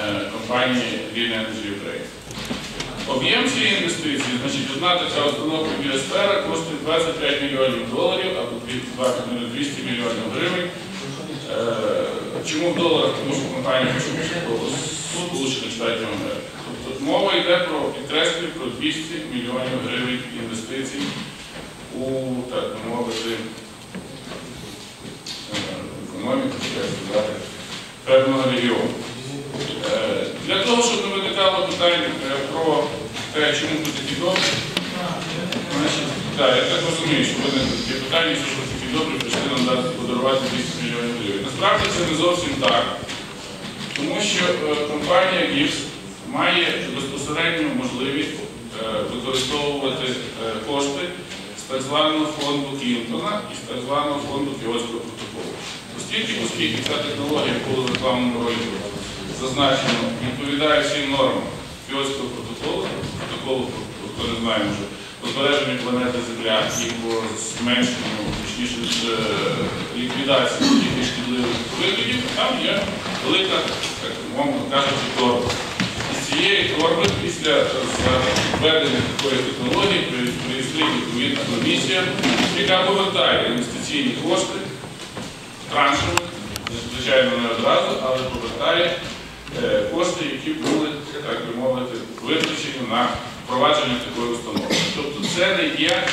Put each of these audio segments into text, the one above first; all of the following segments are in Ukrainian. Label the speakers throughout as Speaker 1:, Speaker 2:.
Speaker 1: е, компанії Green Energy Ukraine. Об'єм цієї інвестиції, значить, одна така установка біосфера коштує 25 мільйонів доларів або 200 мільйонів гривень. Е, Чому в доларах? Тому що компанія з Сполучених Штатів Америки. Тобто мова йде про підкреслюю про 200 мільйонів гривень інвестицій у так би мовити е, економіку, певного регіону. Е, Для того, щоб не виникало питань е, про те, чому тут такі добрі, я так розумію, що виникли такі питання, що ж такі добрі прийшли нам дати подарувати 200 мільйонів гривень. Насправді це не зовсім так, тому що е, компанія ГІФС має безпосередню можливість використовувати кошти з так званого фонду Клінтона і з так званого фонду Кіотського протоколу. Оскільки, ця технологія була рекламному ролику зазначено, відповідає всім нормам Кіотського протоколу, протоколу, хто не знає, може, по планети Земля і по зменшенню, точніше, е, ліквідації таких шкідливих викидів, там є велика, так мовно кажучи, торба. І з цієї торби після введення такої технології при- прийшли відповідна комісія, яка повертає інвестиційні кошти траншами, звичайно, не одразу, але повертає кошти, які були, так би мовити, витрачені на впровадження такої установи. Тобто це не є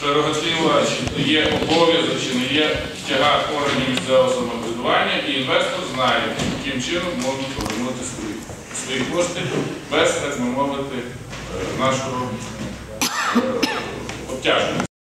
Speaker 1: прерогатива, чи не є обов'язок, чи не є тягар органів місцевого самоврядування, і інвестор знає, яким чином можна повернути свої, свої кошти без, так би мовити, е, нашого е, обтяження.